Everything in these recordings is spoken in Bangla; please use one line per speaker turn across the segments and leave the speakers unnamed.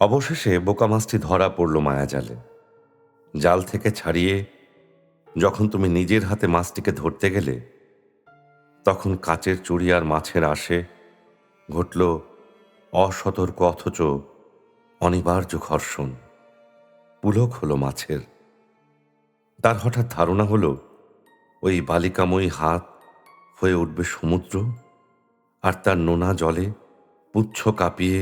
অবশেষে বোকা মাছটি ধরা পড়ল মায়াজালে। জাল থেকে ছাড়িয়ে যখন তুমি নিজের হাতে মাছটিকে ধরতে গেলে, তখন কাচের চুড়ি আর মাছের আসে ঘটল অসতর্ক অথচ অনিবার্য ঘর্ষণ। পুলক হলো মাছের। তার হঠাৎ ধারণা হলো, ওই বালিকাময়ী হাত হয়ে উঠবে সমুদ্র আর তার নোনা জলে পুচ্ছ কাঁপিয়ে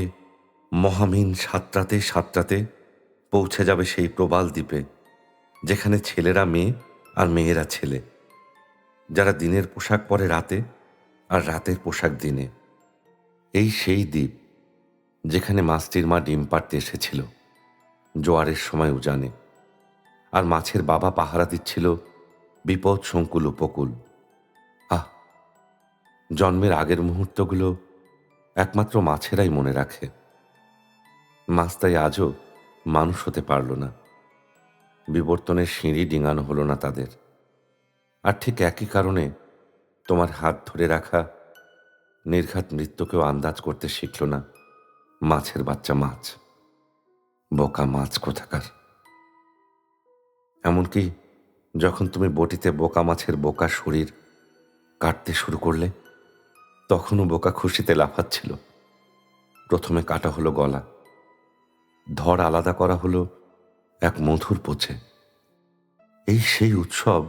মহামিন সাতটাতে সাতটাতে পৌঁছে যাবে সেই প্রবাল দ্বীপে, যেখানে ছেলেরা মেয়ে আর মেয়েরা ছেলে, যারা দিনের পোশাক পরে রাতে আর রাতের পোশাক দিনে। এই সেই দ্বীপ, যেখানে মাছটির মা ডিম পাড়তে এসেছিল, জোয়ারের সময় উজানে, আর মাছের বাবা পাহারা দিচ্ছিল বিপদ সংকুল উপকূল। আহ, জন্মের আগের মুহূর্তগুলো একমাত্র মাছেরাই মনে রাখে। মাছ তাই আজও মানুষ হতে পারল না। বিবর্তনের সিঁড়ি ডিঙানো হলো না তাদের। আর ঠিক একই কারণে তোমার হাত ধরে রাখা নির্ঘাত মৃত্যুকেও আন্দাজ করতে শিখল না মাছের বাচ্চা মাছ। বোকা মাছ কোথাকার? এমনকি যখন তুমি বটিতে বোকা মাছের বোকা শরীর কাটতে শুরু করলে, তখনও বোকা খুশিতে লাফাচ্ছিল। প্রথমে কাটা হলো গলা। ধর আলাদা করা হলো এক মধুর পোছে এই সেই উৎসব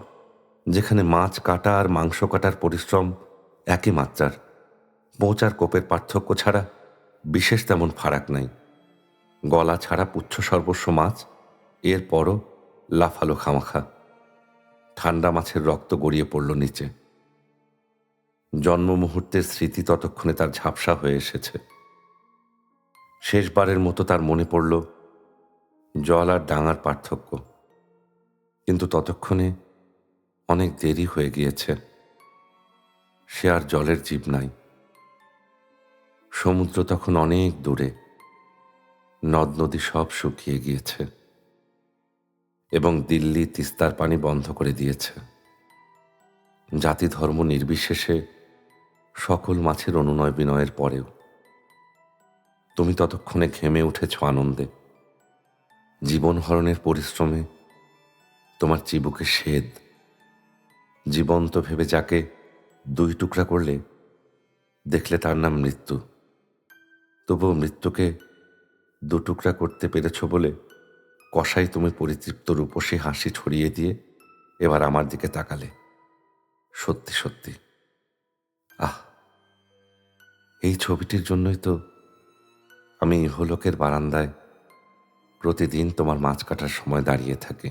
যেখানে মাছ কাটা আর মাংস কাটার পরিশ্রম একই মাত্রার। পোঁচার কোপের পার্থক্য ছাড়া বিশেষ তেমন ফারাক নাই। গলা ছাড়া পুচ্ছ সর্বস্ব মাছ এরপরও লাফালো খামাখা। ঠান্ডা মাছের রক্ত গড়িয়ে পড়ল নিচে। জন্ম মুহূর্তের স্মৃতি ততক্ষণে তার ঝাপসা হয়ে এসেছে। শেষবারের মতো তার মনে পড়ল জল আর ডাঙার পার্থক্য। কিন্তু ততক্ষণে অনেক দেরি হয়ে গিয়েছে। সে আর জলের জীব নাই। সমুদ্র তখন অনেক দূরে। নদ নদী সব শুকিয়ে গিয়েছে। এবং দিল্লি তিস্তার পানি বন্ধ করে দিয়েছে। জাতি ধর্ম নির্বিশেষে সকল মাছের অনুনয় বিনয়ের পরেও। তুমি ততক্ষণে ঘেমে উঠেছ আনন্দে। জীবন হরণের পরিশ্রমে তোমার চিবুকে সেদ। জীবন্ত ভেবে যাকে দুই টুকরা করলে, দেখলে তার নাম মৃত্যু। তবুও মৃত্যুকে দু টুকরা করতে পেরেছ বলে কষাই তুমি পরিতৃপ্ত রূপসী হাসি ছড়িয়ে দিয়ে এবার আমার দিকে তাকালে। সত্যি সত্যি। আহ, এই ছবিটির জন্যই তো আমি ইহলোকের বারান্দায় প্রতিদিন তোমার মাছ কাটার সময় দাঁড়িয়ে থাকি।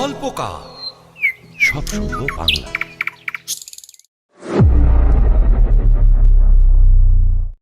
গল্পকার। সব শুনব বাংলা